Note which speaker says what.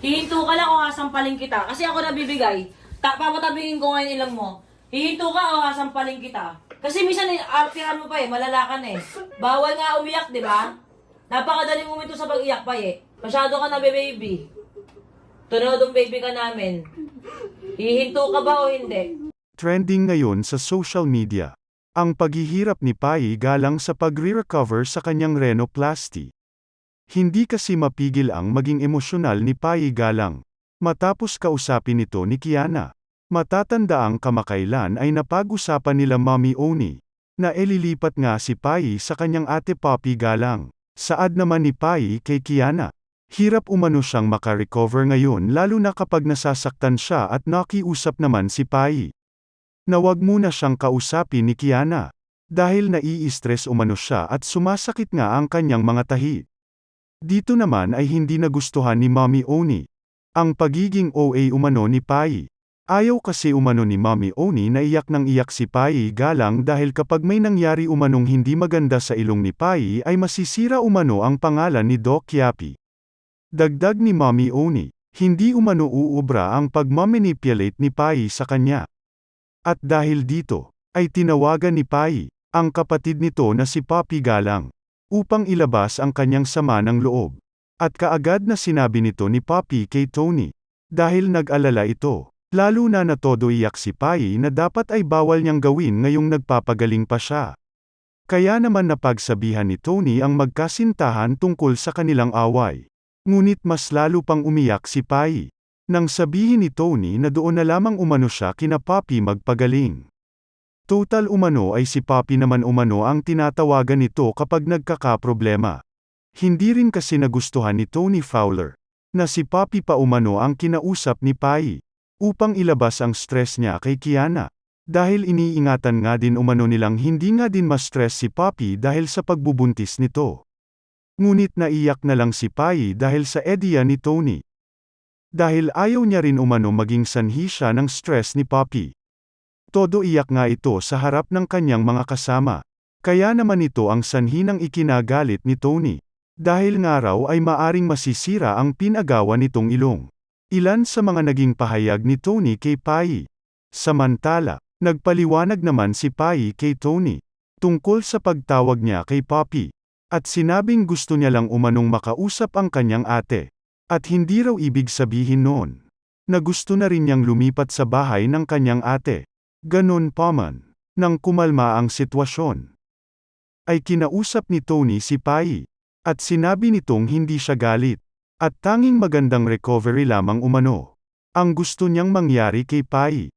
Speaker 1: Hihinto ka lang o hasampalin kita. Kasi ako nabibigay. Ta papatabingin ko ngayon ilang mo. Hihinto ka o hasampalin kita. Kasi minsan eh, artihan mo pa eh, malalakan eh. Bawal nga umiyak, di ba? Napakadaling uminto sa pag-iyak pa eh. Masyado ka na baby. Tunodong baby ka namin. Hihinto ka ba o hindi?
Speaker 2: Trending ngayon sa social media. Ang paghihirap ni Pai galang sa pagre-recover sa kanyang rhinoplasty. Hindi kasi mapigil ang maging emosyonal ni Pai Galang. Matapos kausapin ito ni Kiana. Matatanda ang kamakailan ay napag-usapan nila Mommy Oni, na ililipat nga si Pai sa kanyang ate Poppy Galang. Saad naman ni Pai kay Kiana. Hirap umano siyang makarecover ngayon lalo na kapag nasasaktan siya at nakiusap naman si Pai. Na wag muna siyang kausapin ni Kiana. Dahil nai-stress umano siya at sumasakit nga ang kanyang mga tahi. Dito naman ay hindi nagustuhan ni Mommy Oni. Ang pagiging OA umano ni Pai. Ayaw kasi umano ni Mommy Oni na iyak ng iyak si Pai galang dahil kapag may nangyari umanong hindi maganda sa ilong ni Pai ay masisira umano ang pangalan ni Doc Yapi. Dagdag ni Mommy Oni, hindi umano uubra ang pagmamanipulate ni Pai sa kanya. At dahil dito, ay tinawagan ni Pai, ang kapatid nito na si Papi Galang, upang ilabas ang kanyang sama ng loob. At kaagad na sinabi nito ni Papi kay Tony, dahil nag-alala ito, lalo na na todo iyak si Pai na dapat ay bawal niyang gawin ngayong nagpapagaling pa siya. Kaya naman napagsabihan ni Tony ang magkasintahan tungkol sa kanilang away. Ngunit mas lalo pang umiyak si Pai. Nang sabihin ni Tony na doon na lamang umano siya kina Papi magpagaling. Total umano ay si Papi naman umano ang tinatawagan nito kapag nagkakaproblema. Hindi rin kasi nagustuhan ni Tony Fowler, na si Papi pa umano ang kinausap ni Pai, upang ilabas ang stress niya kay Kiana. Dahil iniingatan nga din umano nilang hindi nga din ma-stress si Papi dahil sa pagbubuntis nito. Ngunit naiyak na lang si Pai dahil sa edya ni Tony. Dahil ayaw niya rin umano maging sanhi siya ng stress ni Poppy. Todo iyak nga ito sa harap ng kanyang mga kasama. Kaya naman ito ang sanhi ng ikinagalit ni Tony. Dahil nga raw ay maaring masisira ang pinagawa nitong ilong. Ilan sa mga naging pahayag ni Tony kay Pai. Samantala, nagpaliwanag naman si Pai kay Tony. Tungkol sa pagtawag niya kay Poppy. At sinabing gusto niya lang umanong makausap ang kanyang ate. At hindi raw ibig sabihin noon, na gusto na rin niyang lumipat sa bahay ng kanyang ate. Ganon pa man, nang kumalma ang sitwasyon. Ay kinausap ni Tony si Pai, at sinabi nitong hindi siya galit, at tanging magandang recovery lamang umano. Ang gusto niyang mangyari kay Pai.